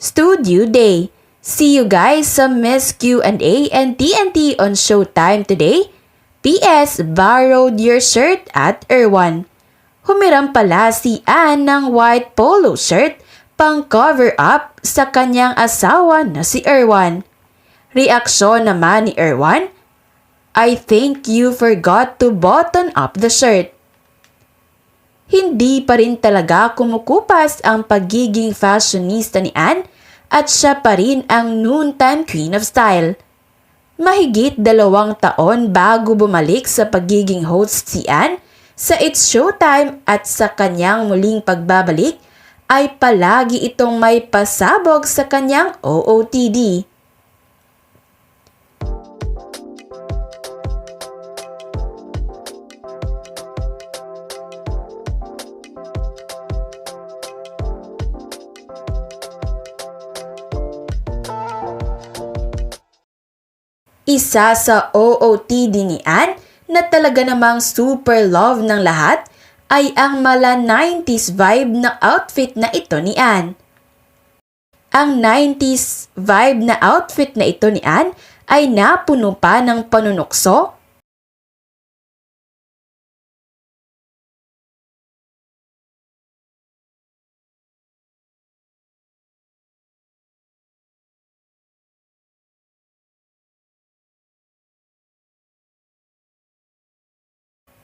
Studio Day. See you guys sa Miss Q&A and TNT on Showtime today. PS, borrowed your shirt at Erwan. Humiram pala si Anne ng white polo shirt pang cover up sa kanyang asawa na si Erwan. Reaksyon naman ni Erwan, I think you forgot to button up the shirt. Hindi pa rin talaga kumukupas ang pagiging fashionista ni Anne at siya pa rin ang noontime queen of style. Mahigit dalawang taon bago bumalik sa pagiging host si Anne sa It's Showtime at sa kanyang muling pagbabalik ay palagi itong may pasabog sa kanyang OOTD. Isa sa OOTD ni Anne na talaga namang super love ng lahat ay ang mala 90s vibe na outfit na ito ni Anne. Ang 90s vibe na outfit na ito ni Anne ay napuno pa ng panunokso,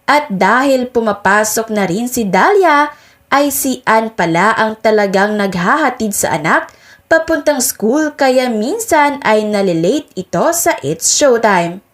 At dahil pumapasok na rin si Dahlia, ay si Ann pala ang talagang naghahatid sa anak papuntang school kaya minsan ay nalilate ito sa It's Showtime.